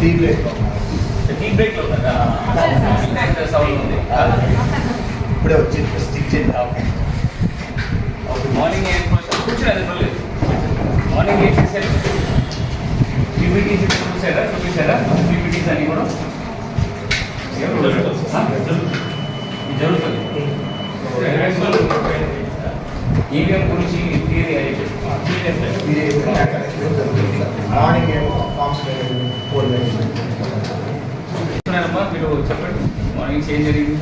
Tea break tea break ఇప్పుడే వచ్చి stick చేయండి మార్నింగ్ ఏం కూర్చోలేదు మార్నింగ్ ఏం చేశారు పీపీటీస్ చూసారా చూపించారా పీపీటీస్ అని కూడా? జరుగుతుంది ఈవీఎం గురించి థియరీ మార్నింగ్ ఏమో ఫామ్స్ ఫోర్ మీరు చెప్పండి. మార్నింగ్ ఏం జరిగింది?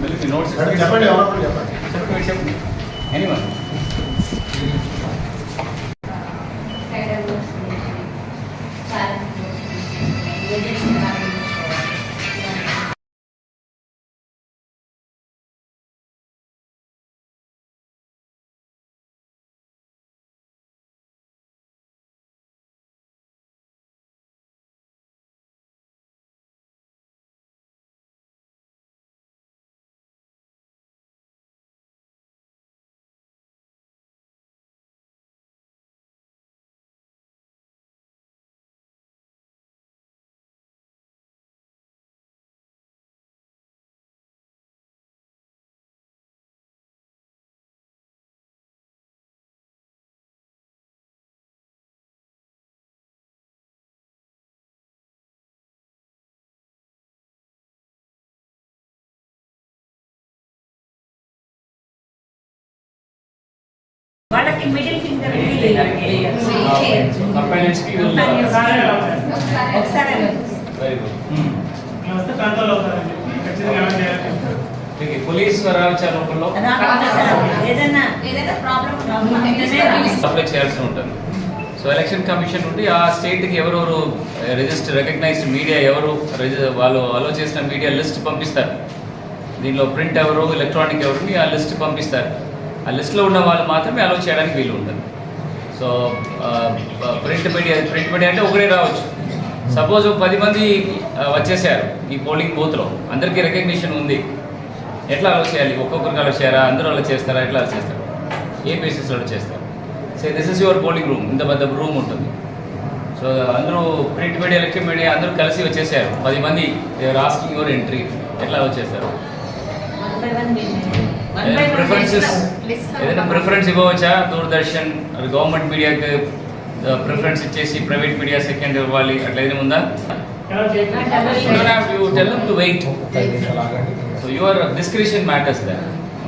చెప్పండి చెప్పండి? చెప్పండి ఎనీవన్ మిడిల్ ఫింగర్ కంపెనీస్కి ఒకసారి వెరీ గుడ్ ఖచ్చితంగా చేయాలి పోలీస్ అప్లై చేయాల్సి ఉంటుంది. సో ఎలక్షన్ కమిషన్ నుండి ఆ స్టేట్కి ఎవరెవరు రిజిస్టర్ రికగ్నైజ్డ్ మీడియా ఎవరు వాళ్ళు అలో చేసిన మీడియా లిస్ట్ పంపిస్తారు. దీనిలో ప్రింట్ ఎవరు ఎలక్ట్రానిక్ ఎవరిని ఆ లిస్ట్ పంపిస్తారు. ఆ లిస్ట్లో ఉన్న వాళ్ళు మాత్రమే అలౌ చేయడానికి వీలు ఉంటుంది so print media print media అంటే ఒకరే రావచ్చు. సపోజ్ పది మంది వచ్చేసారు ఈ పోలింగ్ బూత్లో. అందరికీ రికగ్నిషన్ ఉంది. ఎట్లా అలౌ చేయాలి? ఒక్కొక్కరికి అలౌ చేయారా అందరూ అలా చేస్తారా? ఎట్లా అలో చేస్తారు? ఏ బేసిస్లో చేస్తారు? So this is your polling room ఇంత పెద్ద రూమ్ ఉంటుంది. సో అందరూ ప్రింట్ మీడియా ఎలక్ట్రిక్ మీడియా అందరూ కలిసి వచ్చేసారు. పది మంది రాస్కింగ్ యువర్ ఎంట్రీ. ఎట్లా వచ్చేస్తారు ప్రిఫరెన్సెస్ ఏదైనా ప్రిఫరెన్స్ ఇవ్వవచ్చా? దూరదర్శన్ గవర్నమెంట్ మీడియాకి ప్రిఫరెన్స్ ఇచ్చేసి ప్రైవేట్ మీడియా సెకండ్ ఇవ్వాలి. అట్లా ఏదైనా ఉందా? You tell to wait so your description matters the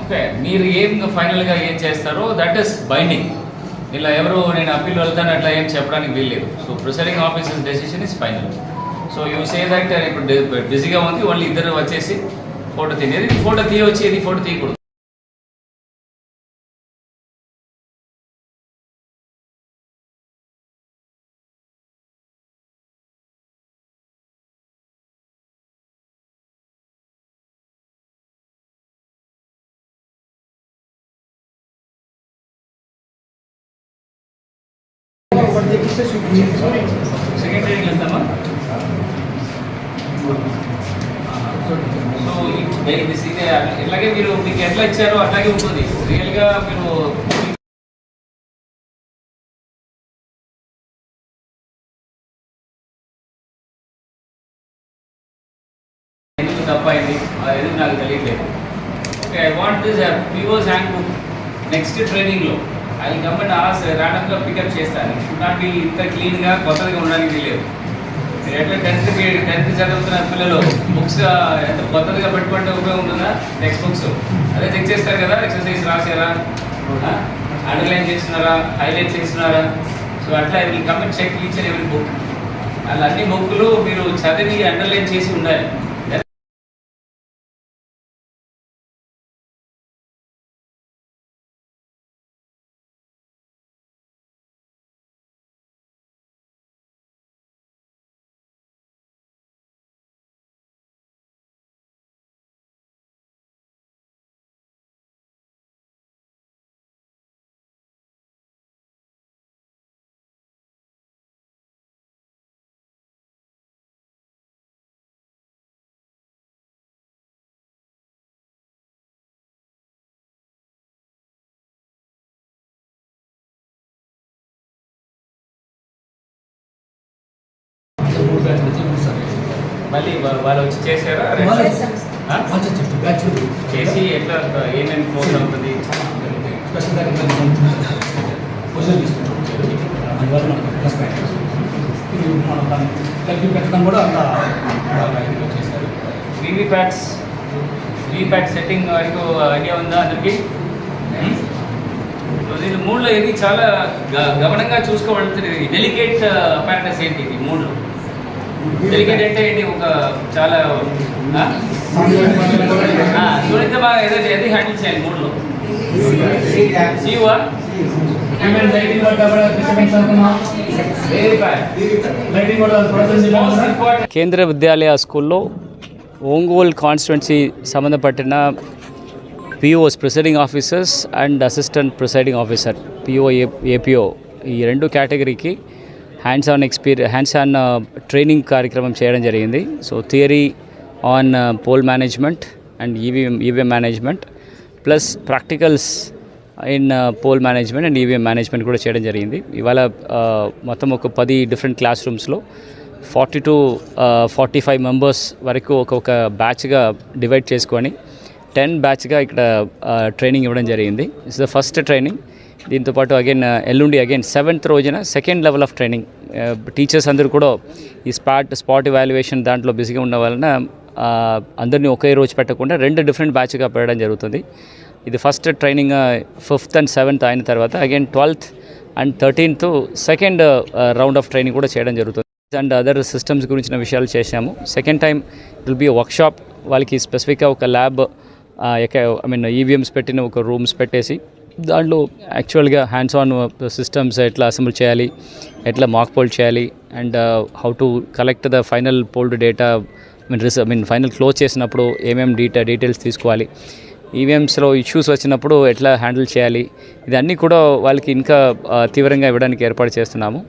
okay మీరు ఏం ఫైనల్గా ఏం చేస్తారో దట్ ఇస్ బైండింగ్ ఇలా ఎవరు నేను అప్పీల్ వెళ్తాను అట్లా ఏం చెప్పడానికి వీల్లేదు. So presiding officers decision is final so you say that ఇప్పుడు బిజీగా ఉంది వాళ్ళు ఇద్దరు వచ్చేసి ఫోటో తీయలేదు ఫోటో తీయవచ్చు ఇది ఫోటో తీయకూడదు? సెకండ్ ట్రైనింగ్ ఇస్తామా సో ఇది ఇదే ఇట్లాగే మీరు మీకు ఎట్లా ఇచ్చారో అట్లాగే ఉంటుంది రియల్గా మీరు ఎందుకు తప్ప అయింది అది నాకు తెలియట్లేదు okay I want this POs hand book next ట్రైనింగ్లో అది గమ్మని అండ్ ర్యాండమ్గా పికప్ చేస్తాను షుడ్ నాట్ బి ఇంత క్లీన్గా కొత్తగా ఉండడానికి లేదు మీరు ఎట్లా టెన్త్ టెన్త్ చదువుతున్న పిల్లలు బుక్స్ ఎంత కొత్తగా పెట్టుకుంటే ఉపయోగం ఉంటుందా? టెక్స్ట్ బుక్స్ అదే చెక్ చేస్తారు కదా ఎక్సర్సైజ్ రాసారా అండర్లైన్ చేస్తున్నారా? హైలైట్ చేస్తున్నారా? సో అట్లా ఐ కమెంట్ చెక్ ఇచ్చారు ఎవరి బుక్ అలా అన్ని బుక్లు మీరు చదివి అండర్లైన్ చేసి ఉండాలి. మళ్ళీ వాళ్ళు వచ్చి చేశారా? చేసి ఎట్లా ఏమేమి కోర్స్ అవుతుంది? పెట్టడం కూడా చేశారు. వీవీప్యాట్స్ వీవీప్యాట్ సెట్టింగ్ వరకు ఐడియా ఉందా అందరికి? దీని మూడులో ఇది చాలా గమనంగా చూసుకోవాల్సింది డెలికేట్ అపారటస్ ఏంటి ఇది? మూడులో డెలికేట్ అంటే ఏంటి ఒక చాలా ఆ? ఆ, సున్నితంగా ఏదో ఏది హ్యాండిల్ చేయాలి మూడులో. కేంద్ర విద్యాలయ స్కూల్లో Ongole constituency సంబంధపట్టిన POs presiding officers and assistant presiding officer PO APO ఈ రెండు కేటగిరీకి hands on experience hands on training కార్యక్రమం చేయడం జరిగింది. So theory on poll management and EVM EVM management plus practicals in poll management and EVM management కూడా చేయడం జరిగింది. ఇవాళ uh, మొత్తం ఒక పది different class రూమ్స్లో forty two forty five members వరకు ఒక్కొక్క బ్యాచ్గా డివైడ్ చేసుకొని టెన్ బ్యాచ్గా ఇక్కడ uh, ట్రైనింగ్ ఇవ్వడం జరిగింది. ఇట్స్ ద ఫస్ట్ ట్రైనింగ్ దీంతోపాటు అగైన్ uh, ఎల్లుండి అగైన్ సెవెంత్ రోజున second level of training teachers అందరూ కూడా ఈ స్పాట్ స్పాట్ ఇవాల్యుయేషన్ దాంట్లో బిజీగా ఉన్న వలన uh, అందరినీ ఒకే రోజు పెట్టకుండా రెండు డిఫరెంట్ బ్యాచ్గా పెట్టడం జరుగుతుంది. ఇది first training fifth and seventh అయిన తర్వాత again twelfth and thirteenth second round of training కూడా చేయడం జరుగుతుంది. అండ్ అదర్ సిస్టమ్స్ గురించిన విషయాలు చేశాము. Second time will be workshop వాళ్ళకి స్పెసిఫిక్గా ఒక ల్యాబ్ ఐ మీన్ ఈవీఎంస్ పెట్టిన ఒక రూమ్స్ పెట్టేసి దాంట్లో యాక్చువల్గా హ్యాండ్స్ ఆన్ సిస్టమ్స్ ఎట్లా అసెంబుల్ చేయాలి ఎట్లా మాక్ పోల్ చేయాలి and how to collect the final polled data mean రిస mean final close చేసినప్పుడు ఏమేమి డీటా డీటెయిల్స్ తీసుకోవాలి. ఈవీఎంస్లో ఇష్యూస్ వచ్చినప్పుడు ఎట్లా హ్యాండిల్ చేయాలి? ఇదన్నీ కూడా వాళ్ళకి ఇంకా తీవ్రంగా ఇవ్వడానికి ఏర్పాటు చేస్తున్నాము.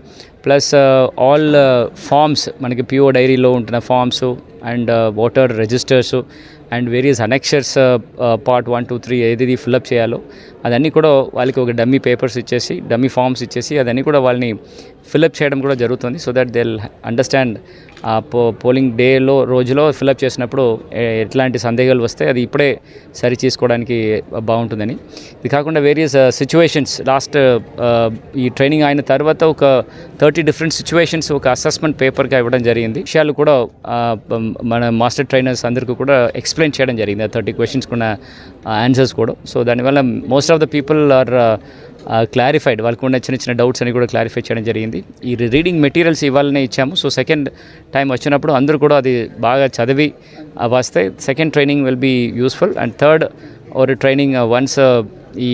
ప్లస్ ఆల్ ఫామ్స్ మనకి పిఓ డైరీలో ఉంటున్న forms and voter registers and various annexures part one two three ఏది ఫిల్అప్ చేయాలో అదన్నీ కూడా వాళ్ళకి ఒక డమ్మీ పేపర్స్ ఇచ్చేసి డమ్మీ ఫామ్స్ ఇచ్చేసి అదన్నీ కూడా వాళ్ళని ఫిల్అప్ చేయడం కూడా జరుగుతుంది సో దట్ దే అండర్స్టాండ్ ఆ పో పోలింగ్ డేలో రోజులో ఫిల్అప్ చేసినప్పుడు ఎట్లాంటి సందేహాలు వస్తే అది ఇప్పుడే సరి చేసుకోవడానికి బాగుంటుందని. ఇది కాకుండా వేరియస్ సిచ్యువేషన్స్ లాస్ట్ ఈ ట్రైనింగ్ అయిన తర్వాత ఒక థర్టీ డిఫరెంట్ సిచ్యువేషన్స్ ఒక అసెస్మెంట్ పేపర్గా ఇవ్వడం జరిగింది. విషయాలు కూడా మన మాస్టర్ ట్రైనర్స్ అందరికీ కూడా ఎక్స్ప్లెయిన్ చేయడం జరిగింది. ఆ థర్టీ క్వశ్చన్స్ ఉన్న ఆన్సర్స్ కూడా. సో దానివల్ల most of the people are clarified వాళ్ళకు ఉన్న చిన్న చిన్న డౌట్స్ అని కూడా క్లారిఫై చేయడం జరిగింది. ఈ రీడింగ్ మెటీరియల్స్ ఇవ్వాలనే ఇచ్చాము. సో సెకండ్ టైం వచ్చినప్పుడు అందరూ కూడా అది బాగా చదివి వస్తే second training will be useful and third ఒక ట్రైనింగ్ వన్స్ ఈ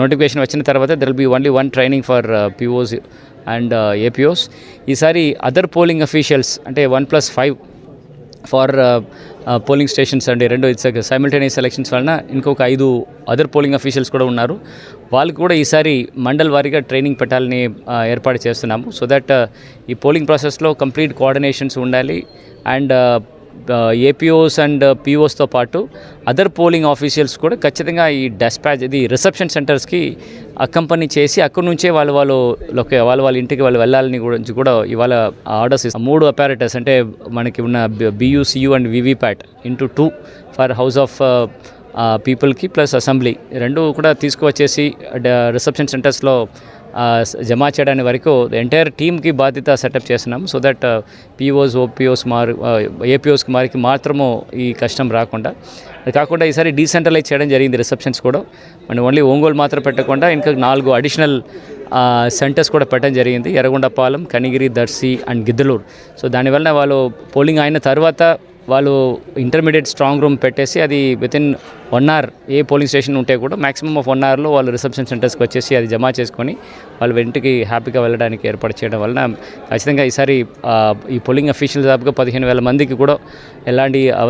నోటిఫికేషన్ వచ్చిన తర్వాత there will be only one training for POs and APOs ఈసారి అదర్ పోలింగ్ అఫీషియల్స్ అంటే one plus five for polling stations అండి. రెండు సైమిల్టేనియస్ ఎలక్షన్స్ వలన ఇంకొక ఐదు అదర్ పోలింగ్ అఫీషియల్స్ కూడా ఉన్నారు. వాళ్ళకి కూడా ఈసారి మండల్ వారీగా ట్రైనింగ్ పెట్టాలని ఏర్పాటు చేస్తున్నాము. సో దట్ ఈ పోలింగ్ ప్రాసెస్లో కంప్లీట్ కోఆర్డినేషన్స్ ఉండాలి. అండ్ ఏపీఓస్ అండ్ పిఓస్తో పాటు అదర్ పోలింగ్ ఆఫీషియల్స్ కూడా ఖచ్చితంగా ఈ డెస్పాచ్ ఇది రిసెప్షన్ సెంటర్స్కి అకంపనీ చేసి అక్కడి నుంచే వాళ్ళు వాళ్ళు వాళ్ళు వాళ్ళ ఇంటికి వాళ్ళు వెళ్ళాలని గురించి కూడా ఇవాళ ఆర్డర్స్ ఇస్తాం మూడు అపారటస్ అంటే మనకి ఉన్న BU CU and VVPAT into two for house of పీపుల్కి ప్లస్ అసెంబ్లీ. రెండు కూడా తీసుకువచ్చేసి రిసెప్షన్ సెంటర్స్లో జమా చేయడానికి వరకు ఎంటైర్ టీమ్కి బాధ్యత సెటప్ చేస్తున్నాం. సో దట్ పీఓస్ ఓపీఓస్ మారు ఏపీఓస్కి మారికి మాత్రము ఈ కష్టం రాకుండా. కాకుండా ఈసారి డీసెంట్రలైజ్ చేయడం జరిగింది రిసెప్షన్స్ కూడా. మనం ఓన్లీ ఒంగోలు మాత్రం పెట్టకుండా ఇంకా నాలుగు అడిషనల్ సెంటర్స్ కూడా పెట్టడం జరిగింది. ఎర్రగొండపాలెం కనిగిరి దర్శి అండ్ గిద్దలూరు. సో దానివల్ల వాళ్ళు పోలింగ్ అయిన తర్వాత వాళ్ళు ఇంటర్మీడియట్ స్ట్రాంగ్ రూమ్ పెట్టేసి అది within one hour a polling station ఉంటే కూడా మాక్సిమం ఆఫ్ వన్ అవర్లో వాళ్ళు రిసెప్షన్ సెంటర్స్కి వచ్చేసి అది జమా చేసుకొని వాళ్ళు వెంటికి హ్యాపీగా వెళ్ళడానికి ఏర్పాటు చేయడం వలన ఖచ్చితంగా ఈసారి ఈ పోలింగ్ అఫీషియల్ దాదాపుగా పదిహేను వేల మందికి కూడా ఎలాంటి